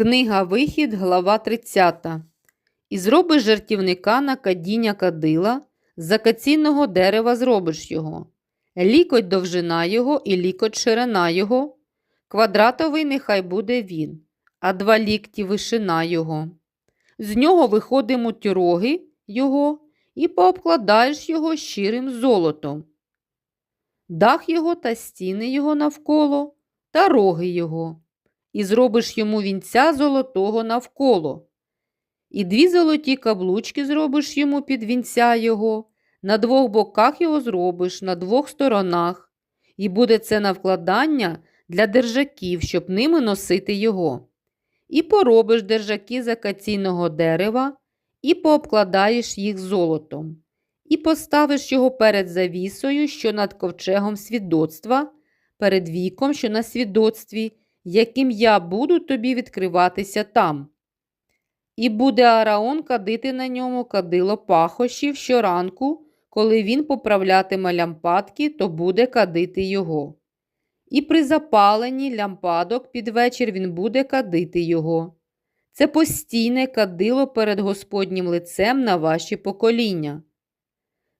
Книга Вихід, глава 30. І зробиш жертівника на кадіння кадила, з акаційного дерева зробиш його. Лікоть довжина його і лікоть ширина його. Квадратовий нехай буде він, а два лікті вишина його. З нього виходитимуть роги його і пообкладаєш його щирим золотом. Дах його та стіни його навколо, та роги його і зробиш йому вінця золотого навколо. І дві золоті каблучки зробиш йому під вінця його, на двох боках його зробиш, на двох сторонах, і буде це на вкладання для держаків, щоб ними носити його. І поробиш держаки з акаційного дерева, і пообкладаєш їх золотом, і поставиш його перед завісою, що над ковчегом свідоцтва, перед віком, що на свідоцтві, яким я буду тобі відкриватися там. І буде Араон кадити на ньому кадило пахощів щоранку, коли він поправлятиме лямпадки, то буде кадити його. І при запаленні лямпадок під вечір він буде кадити його. Це постійне кадило перед Господнім лицем на ваші покоління.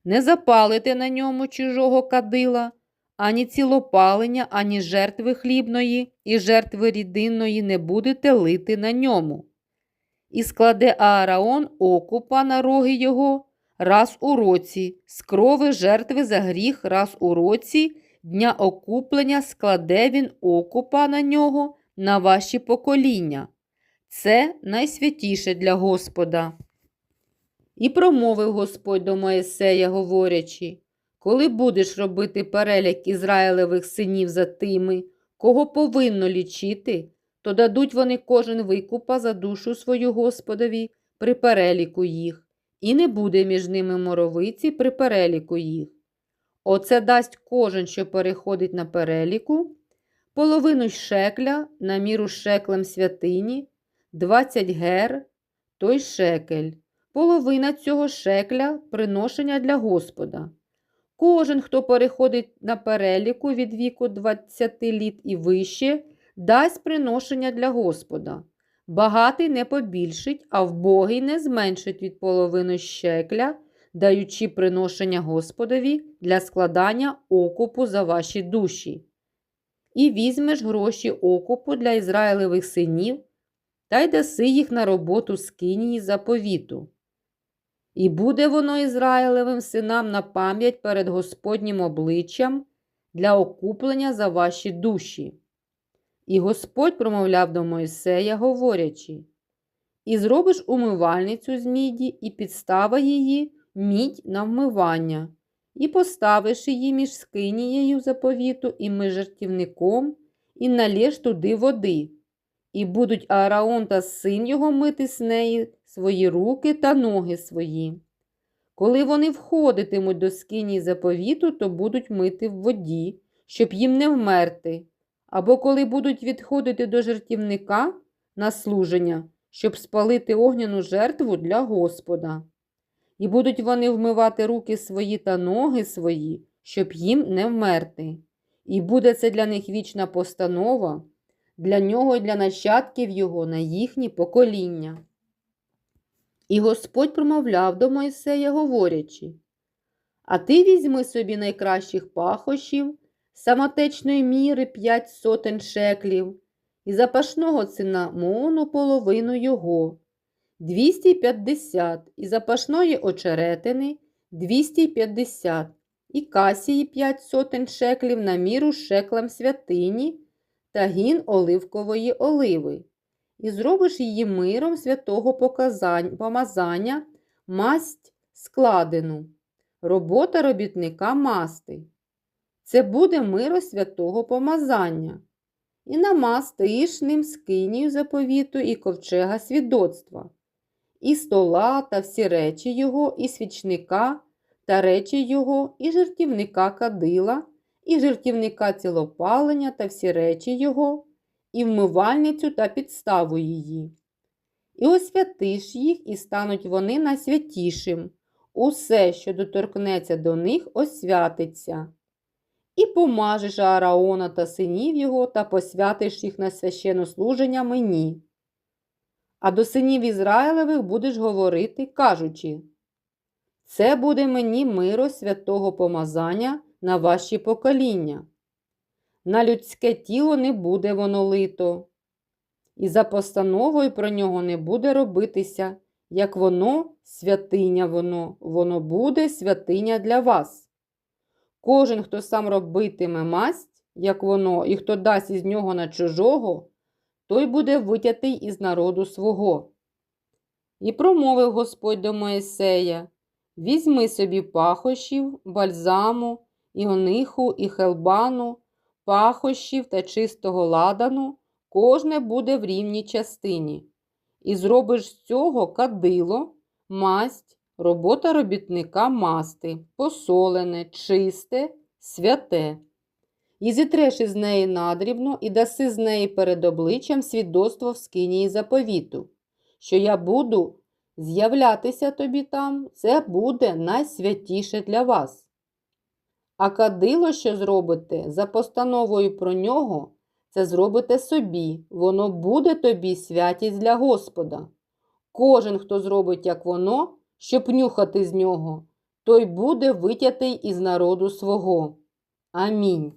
Не запалите на ньому чужого кадила, ані цілопалення, ані жертви хлібної і жертви рідинної не будете лити на ньому. І складе Аараон окупа на роги його раз у році, з крови жертви за гріх раз у році, дня окуплення складе він окупа на нього на ваші покоління. Це найсвятіше для Господа. І промовив Господь до Моїсея, говорячи, коли будеш робити перелік Ізраїлевих синів за тими, кого повинно лічити, то дадуть вони кожен викупа за душу свою Господові при переліку їх, і не буде між ними моровиці при переліку їх. Оце дасть кожен, що переходить на переліку, половину шекля на міру шеклем святині, 20 гер, той шекель, половина цього шекля приношення для Господа. Кожен, хто переходить на переліку від віку 20 літ і вище, дасть приношення для Господа. Багатий не побільшить, а вбогий не зменшить від половини щекля, даючи приношення Господові для складання окупу за ваші душі. І візьмеш гроші окупу для Ізраїлевих синів та й даси їх на роботу скинії заповіту. І буде воно Ізраїлевим синам на пам'ять перед Господнім обличчям для окуплення за ваші душі. І Господь промовляв до Мойсея, говорячи: І зробиш умивальницю з міді, і підстава її мідь на вмивання, і поставиш її між скинією заповіту і між жертівником, і налєш туди води, і будуть Аараон та син його мити з неї свої руки та ноги свої. Коли вони входитимуть до скині заповіту, то будуть мити в воді, щоб їм не вмерти, або коли будуть відходити до жертівника на служення, щоб спалити огняну жертву для Господа. І будуть вони вмивати руки свої та ноги свої, щоб їм не вмерти. І буде це для них вічна постанова, для нього і для нащадків його на їхні покоління. І Господь промовляв до Мойсея, говорячи: А ти візьми собі найкращих пахощів, самотечної міри п'ять сотень шеклів, і запашного цинамону половину його, 250, і запашної очеретини 250, і касії п'ять сотень шеклів на міру шеклам святині та гін оливкової оливи і зробиш її миром святого помазання, масть складену, робота робітника масти. Це буде миро святого помазання. І намастиш ним скинію заповіту і ковчега свідоцтва, і стола та всі речі його, і свічника та речі його, і жертівника кадила, і жертівника цілопалення та всі речі його і вмивальницю та підставу її. І освятиш їх, і стануть вони найсвятішим. Усе, що доторкнеться до них, освятиться. І помажеш Аараона та синів його, та посвятиш їх на священнослуження мені. А до синів Ізраїлевих будеш говорити, кажучи, це буде мені миро святого помазання на ваші покоління. На людське тіло не буде воно лито, і за постановою про нього не буде робитися, як воно, святиня воно, воно буде святиня для вас. Кожен, хто сам робитиме масть, як воно, і хто дасть із нього на чужого, той буде витятий із народу свого. І промовив Господь до Моїсея: Візьми собі пахощів, бальзаму, іониху і хелбану, пахощів та чистого ладану, кожне буде в рівній частині. І зробиш з цього кадило, масть, робота робітника масти, посолене, чисте, святе. І зітреш із неї надрібно, і даси з неї перед обличчям свідоцтво в скинії заповіту, що я буду з'являтися тобі там, це буде найсвятіше для вас. А кадило, що зробите, за постановою про нього, це зробите собі, воно буде тобі святість для Господа. Кожен, хто зробить, як воно, щоб нюхати з нього, той буде витятий із народу свого. Амінь.